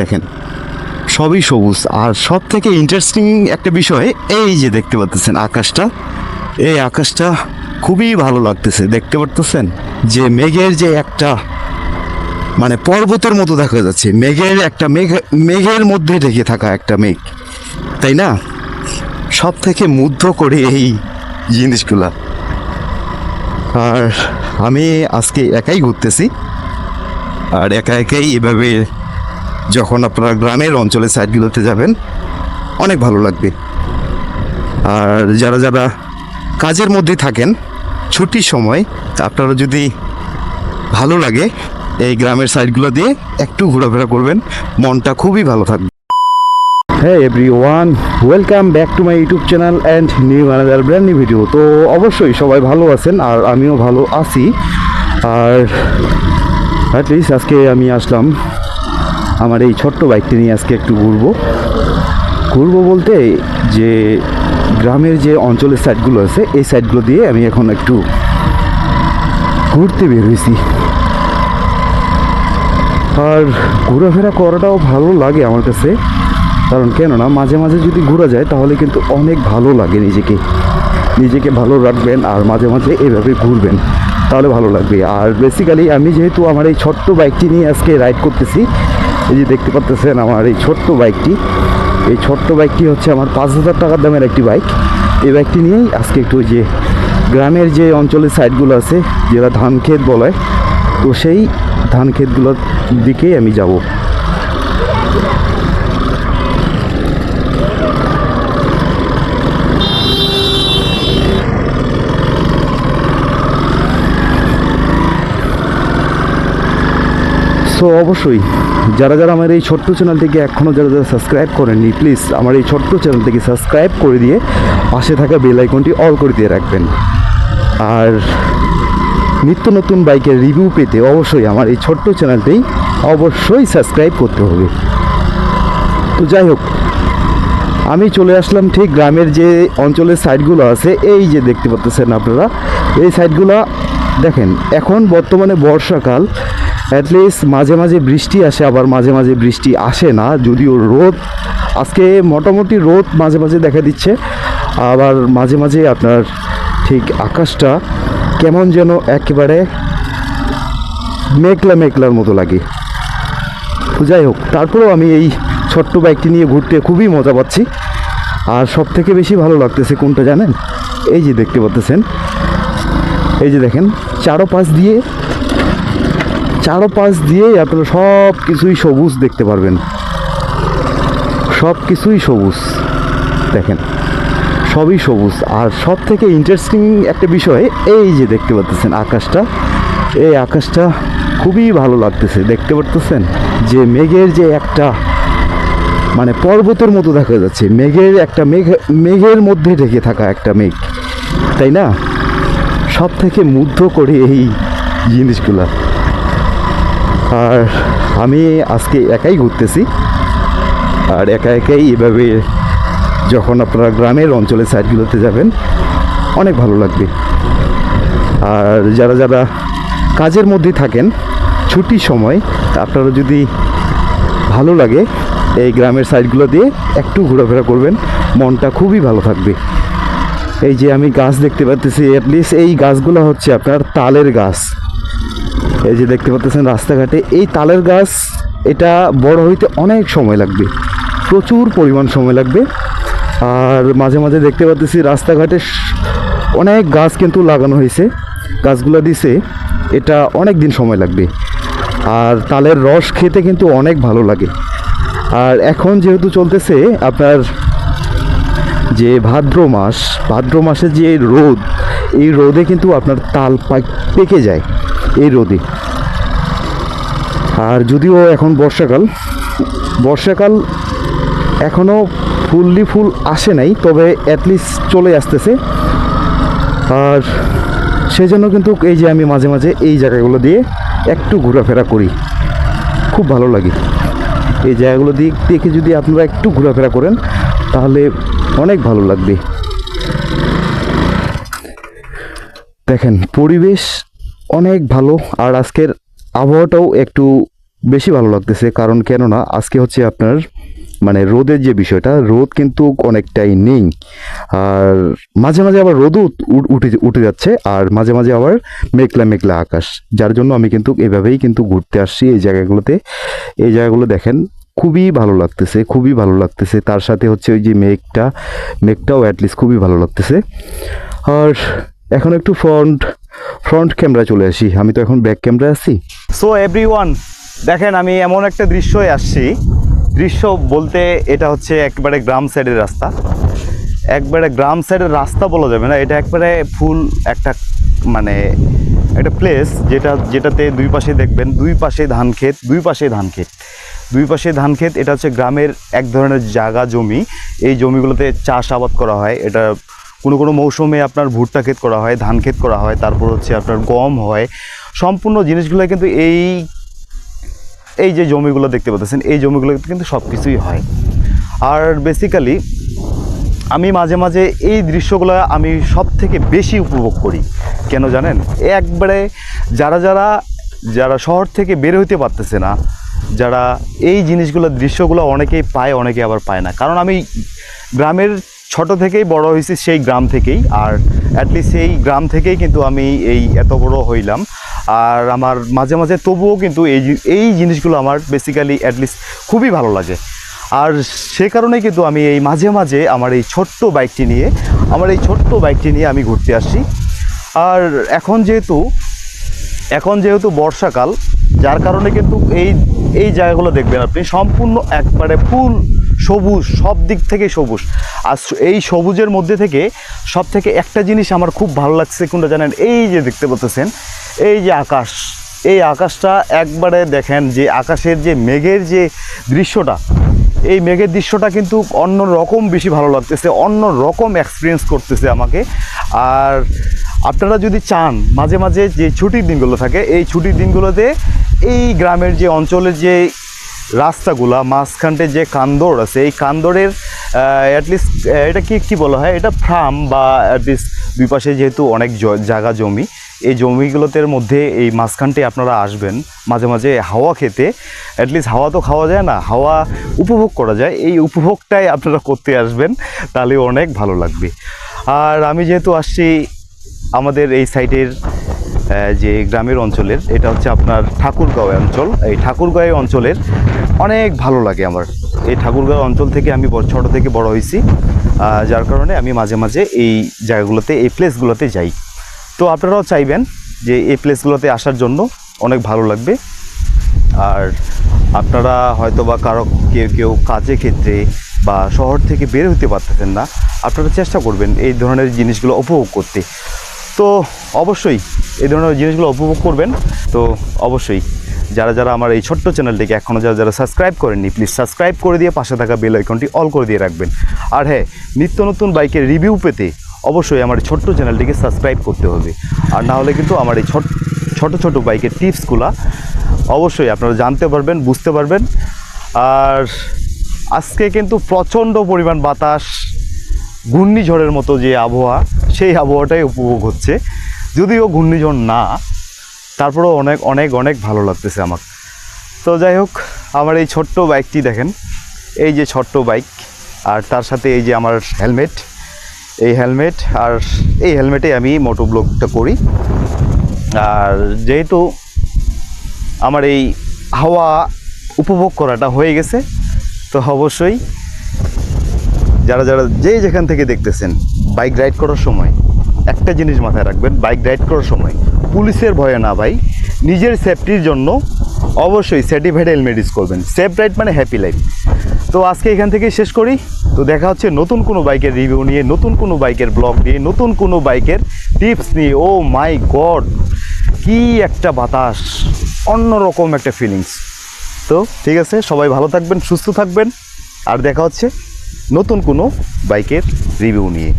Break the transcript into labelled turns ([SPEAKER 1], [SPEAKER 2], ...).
[SPEAKER 1] দেখেন, সবই সবুজ। আর সব থেকে ইন্টারেস্টিং একটা বিষয়, এই যে দেখতে পাচ্ছেন আকাশটা, এই আকাশটা খুবই ভালো লাগতেছে। দেখতে পারতেছেন? যে মেঘের যে একটা মানে পর্বতের মতো দেখা যাচ্ছে। মেঘের একটা মেঘ, মেঘের মধ্যে ঢেকে থাকা একটা মেঘ। তাই না? সব থেকে মুগ্ধ করে এই জিনিসগুলা। আর আমি আজকে একাই ঘুরতেছি। আর একা একাই এভাবে যখন আপনারা গ্রামের অঞ্চলের সাইডগুলোতে যাবেন, অনেক ভালো লাগবে। আর যারা যারা কাজের মধ্যে থাকেন, ছুটির সময় আপনারা যদি ভালো লাগে এই গ্রামের সাইডগুলো দিয়ে একটু ঘোরাফেরা করবেন, মনটা খুবই ভালো থাকবে। হ্যাঁ everyone welcome back to my YouTube channel and new another brand new video তো অবশ্যই সবাই ভালো আছেন আর আমিও ভালো আছি। আর অ্যাটলিস্ট আজকে আমি আসলাম আমার এই ছোট্ট বাইকটি নিয়ে আজকে একটু ঘুরবো। ঘুরবো বলতে যে গ্রামের যে অঞ্চলের সাইডগুলো আছে, এই সাইডগুলো দিয়ে আমি এখন একটু ঘুরতে বের হয়েছি। আর ঘোরাফেরা করাটাও ভালো লাগে আমার কাছে, কারণ কেননা মাঝে মাঝে যদি ঘোরা যায়, তাহলে কিন্তু অনেক ভালো লাগে নিজেকে। নিজেকে ভালো রাখবেন আর মাঝে মাঝে এভাবে ঘুরবেন, তাহলে ভালো লাগবে। আর বেসিক্যালি আমি যেহেতু আমার এই ছোট্ট বাইকটি নিয়ে আজকে রাইড করতেছি এই যে দেখতে পাচ্তেছেন আমার এই ছোট্ট বাইকটি। এই ছোট্ট বাইকটি হচ্ছে আমার পাঁচ হাজার টাকার দামের একটি বাইক। এই বাইকটি নিয়েই আজকে একটু যে গ্রামের যে অঞ্চলের সাইডগুলো আছে, যেটা ধান ক্ষেত বলে, তো সেই ধান ক্ষেতগুলোর দিকেই আমি যাব। সো অবশ্যই যারা যারা আমার এই ছোট্ট চ্যানেলটিকে এখনও যারা যারা সাবস্ক্রাইব করেননি প্লিজ আমার এই ছোট্ট চ্যানেলটিকে সাবস্ক্রাইব করে দিয়ে পাশে থাকা বেল আইকনটি অল করে দিয়ে রাখবেন। আর নিত্য নতুন বাইকের রিভিউ পেতে অবশ্যই আমার এই ছোট্ট চ্যানেলটি অবশ্যই সাবস্ক্রাইব করতে হবে। তো যাই হোক, আমি চলে আসলাম ঠিক গ্রামের যে অঞ্চলের সাইডগুলো আছে, এই যে দেখতে পাচ্ছেন আপনারা, এই সাইডগুলো দেখেন, এখন বর্তমানে বর্ষাকাল অ্যাটলিস্ট মাঝে মাঝে বৃষ্টি আসে, আবার মাঝে মাঝে বৃষ্টি আসে না, যদিও রোদ, আজকে মোটামুটি রোদ মাঝে মাঝে দেখা দিচ্ছে, আবার মাঝে মাঝে আপনার ঠিক আকাশটা কেমন যেন একেবারে মেঘলা মেঘলার মতো লাগে। যাই হোক, তারপরেও আমি এই ছোট্ট বাইকটি নিয়ে ঘুরতে খুবই মজা পাচ্ছি, আর সব থেকে বেশি ভালো লাগতেছে কোনটা জানেন? এই যে দেখতে পাচ্তেছেন, এই যে দেখেন চারো পাশ দিয়ে চারো পাশ দিয়ে আপনারা সব কিছুই সবুজ দেখতে পারবেন। সব কিছুই সবুজ, দেখেন। সবই সবুজ। আর সব থেকে ইন্টারেস্টিং একটা বিষয়, এই যে দেখতে পাচ্তেছেন আকাশটা, এই আকাশটা খুবই ভালো লাগতেছে, দেখতে পারতেছেন? যে মেঘের যে একটা মানে পর্বতের মতো দেখা যাচ্ছে, মেঘের একটা মেঘ, মেঘের মধ্যে ঢেকে থাকা একটা মেঘ, তাই না? সব থেকে মুগ্ধ করে এই জিনিসগুলা। আর আমি আজকে একাই ঘুরতেছি। আর একা একাই এভাবে যখন আপনারা গ্রামের অঞ্চলের সাইডগুলোতে যাবেন, অনেক ভালো লাগবে। আর যারা যারা কাজের মধ্যে থাকেন, ছুটির সময় আপনারা যদি ভালো লাগে এই গ্রামের সাইডগুলো দিয়ে একটু ঘোরাফেরা করবেন, মনটা খুবই ভালো থাকবে। এই যে আমি গাছ দেখতে পাচ্তেছি অ্যাটলিস্ট এই গাছগুলো হচ্ছে আপনার তালের গাছ। এই যে দেখতে পাচ্ছেন রাস্তাঘাটে, এই তালের গাছ, এটা বড় হইতে অনেক সময় লাগবে। প্রচুর পরিমাণ সময় লাগবে। আর মাঝে মাঝে দেখতে পাচ্ছি রাস্তাঘাটে অনেক গাছ কিন্তু লাগানো হয়েছে গাছগুলো দিছে, এটা অনেক দিন সময় লাগবে। আর তালের রস খেতে কিন্তু অনেক ভালো লাগে। আর এখন যেহেতু চলতেছে আপনার যে ভাদ্র মাস, ভাদ্র মাসে যে রোদ, এই রোদে কিন্তু আপনার তাল পাক- যায়। এই রোদে। আর যদিও এখন বর্ষাকাল বর্ষাকাল এখনও ফুললি ফুল আসে নাই, তবে অ্যাটলিস্ট চলে আসতেছে। আর সেই জন্য কিন্তু এই যে আমি মাঝে মাঝে এই জায়গাগুলো দিয়ে একটু ঘোরাফেরা করি। খুব ভালো লাগে। এই জায়গাগুলো দিক দেখে যদি আপনারা একটু ঘোরাফেরা করেন, তাহলে অনেক ভালো লাগবে। দেখেন, পরিবেশ অনেক ভালো, আর আজকের আবহাওয়াটাও একটু বেশি ভালো লাগতেছে। কারণ কেননা, আজকে হচ্ছে আপনার মানে রোদের যে বিষয়টা, রোদ কিন্তু অনেকটাই নেই। আর মাঝে মাঝে আবার রোদও উঠ- উঠে যাচ্ছে, আর মাঝে মাঝে আবার মেঘলা মেঘলা আকাশ। যার জন্য আমি কিন্তু এভাবেই কিন্তু ঘুরতে আসছি এই জায়গাগুলোতে। এই জায়গাগুলো দেখেন, খুবই ভালো লাগতেছে, খুবই ভালো লাগতেছে। তার সাথে হচ্ছে ওই যে মেঘটা, মেঘটাও অ্যাটলিস্ট খুবই ভালো লাগতেছে। আর এখন একটু ফ্রন্ট ফ্রন্ট ক্যামেরা চলে আসি। আমি তো এখন ব্যাক ক্যামেরায় আছি।
[SPEAKER 2] সো এভরিওয়ান দেখেন, আমি এমন একটা দৃশ্যই আসছি। দৃশ্য বলতে এটা হচ্ছে একবারে গ্রাম সাইডের রাস্তা। একবারে গ্রাম সাইডের রাস্তা বলা যাবে না, এটা একবারে ফুল একটা মানে একটা প্লেস যেটা, যেটাতে দুই পাশে দেখবেন, দুই পাশে ধান ক্ষেত, দুই পাশে ধান ক্ষেত। দুই পাশে ধান ক্ষেত, এটা হচ্ছে গ্রামের এক ধরনের জায়গা জমি। এই জমিগুলোতে চাষ আবাদ করা হয়, এটা কোনো কোনো মৌসুমে আপনার ভুট্টা ক্ষেত করা হয়, ধান ক্ষেত করা হয়, তারপর হচ্ছে আপনার গম হয়। সম্পূর্ণ জিনিসগুলো কিন্তু এই এই যে জমিগুলো দেখতে পাচ্ছেন, এই জমিগুলোতে কিন্তু সব কিছুই হয়। আর বেসিক্যালি আমি মাঝে মাঝে এই দৃশ্যগুলো আমি সব থেকে বেশি উপভোগ করি। কেন জানেন? একবারে যারা যারা যারা শহর থেকে বের হইতে পারতেছে না, যারা এই জিনিসগুলো, দৃশ্যগুলো অনেকেই পায় অনেকে আবার পায় না। কারণ আমি গ্রামের ছোট থেকেই বড় হয়েছি সেই গ্রাম থেকেই, আর অ্যাটলিস্ট সেই গ্রাম থেকেই কিন্তু আমি এই এত বড় হইলাম। আর আমার মাঝে মাঝে তবুও কিন্তু এই এই জিনিসগুলো আমার বেসিক্যালি অ্যাটলিস্ট খুবই ভালো লাগে। আর সে কারণে কিন্তু আমি এই মাঝে মাঝে আমার এই ছোট্ট বাইকটি নিয়ে, আমার এই ছোট্ট বাইকটি নিয়ে আমি ঘুরতে আসছি আর এখন যেহেতু এখন যেহেতু বর্ষাকাল, যার কারণে কিন্তু এই এই জায়গাগুলো দেখবেন আপনি, সম্পূর্ণ একবারে ফুল সবুজ, সব দিক থেকে সবুজ। আর এই সবুজের মধ্যে থেকে সব থেকে একটা জিনিস আমার খুব ভালো লাগছে, কোনটা জানেন? এই যে দেখতে পাচ্ছেন, এই যে আকাশ। এই আকাশটা একবারে দেখেন যে আকাশের যে মেঘের যে দৃশ্যটা, এই মেঘের দৃশ্যটা কিন্তু অন্য রকম বেশি ভালো লাগতেছে অন্য রকম এক্সপিরিয়েন্স করতেছে আমাকে। আর আপনারা যদি চান, মাঝে মাঝে যে ছুটির দিনগুলো থাকে, এই ছুটির দিনগুলোতে এই গ্রামের যে অঞ্চলের যে রাস্তাগুলা, মাঝখানটে যে কান্দর আছে, এই কান্দরের অ্যাটলিস্ট এটা কি কি বলা হয়? এটা ফার্ম বা অ্যাটলিস্ট দুই পাশে যেহেতু অনেক জায়গা জমি, এই জমিগুলোতের মধ্যে এই মাঝখানটে আপনারা আসবেন, মাঝে মাঝে হাওয়া খেতে। অ্যাটলিস্ট হাওয়া তো খাওয়া যায় না, হাওয়া উপভোগ করা যায়। এই উপভোগটাই আপনারা করতে আসবেন, তাহলে অনেক ভালো লাগবে। আর আমি যেহেতু আসছি আমাদের এই সাইডের যে গ্রামের অঞ্চলের, এটা হচ্ছে আপনার ঠাকুরগাঁও অঞ্চল। এই ঠাকুরগাঁও অঞ্চলের অনেক ভালো লাগে আমার। এই ঠাকুরগাঁও অঞ্চল থেকে আমি ছোট থেকে বড় হয়েছি যার কারণে আমি মাঝে মাঝে এই জায়গাগুলোতে, এই প্লেসগুলোতে যাই। তো আপনারাও চাইবেন যে এই প্লেসগুলোতে আসার জন্য অনেক ভালো লাগবে। আর আপনারা হয়তো বা কারও কেউ কেউ কাজের ক্ষেত্রে বা শহর থেকে বের হতে পারতেছেন না, আপনারা চেষ্টা করবেন এই ধরনের জিনিসগুলো উপভোগ করতে। তো অবশ্যই এই ধরনের জিনিসগুলো উপভোগ করবেন। তো অবশ্যই যারা যারা আমার এই ছোট্ট চ্যানেলটিকে এখনও যারা যারা সাবস্ক্রাইব করেননি প্লিজ সাবস্ক্রাইব করে দিয়ে পাশে থাকা বেল আইকনটি অল করে দিয়ে রাখবেন। আর হ্যাঁ নিত্য নতুন বাইকের রিভিউ পেতে অবশ্যই আমার ছোট্ট চ্যানেলটিকে সাবস্ক্রাইব করতে হবে। আর না হলে কিন্তু আমার এই ছোট ছোট ছোট বাইকের টিপসগুলা অবশ্যই আপনারা জানতে পারবেন, বুঝতে পারবেন। আর আজকে কিন্তু প্রচণ্ড পরিমাণ বাতাস, ঘূর্ণিঝড়ের মতো যে আবহাওয়া, সেই আবহাওয়াটাই উপভোগ হচ্ছে। যদিও ঘূর্ণিঝড় না তারপরেও অনেক অনেক অনেক ভালো লাগতেছে আমার তো যাই হোক, আমার এই ছোট্ট বাইকটি দেখেন। এই যে ছোট্ট বাইক, আর তার সাথে এই যে আমার হেলমেট। এই হেলমেট, আর এই হেলমেটে আমি মোটো ব্লগটা করি। আর যেহেতু আমার এই হাওয়া উপভোগ করাটা হয়ে গেছে, তো অবশ্যই যারা যারা যে যেখান থেকে দেখতেছেন, বাইক রাইড করার সময়, একটা জিনিস মাথায় রাখবেন, বাইক রাইড করার সময় পুলিশের ভয়ে না ভাই। নিজের সেফটির জন্য অবশ্যই সার্টিফাইড হেলমেট ইউজ করবেন। সেফ রাইড মানে হ্যাপি লাইফ তো আজকে এখান থেকে শেষ করি। তো দেখা হচ্ছে নতুন কোনো বাইকের রিভিউ নিয়ে, নতুন কোনো বাইকের ব্লগ নিয়ে, নতুন কোনো বাইকের টিপস নিয়ে। ও মাই গড কি একটা বাতাস, অন্যরকম একটা ফিলিংস তো ঠিক আছে, সবাই ভালো থাকবেন, সুস্থ থাকবেন। আর দেখা হচ্ছে নতুন কোনো বাইকের রিভিউ নিয়ে।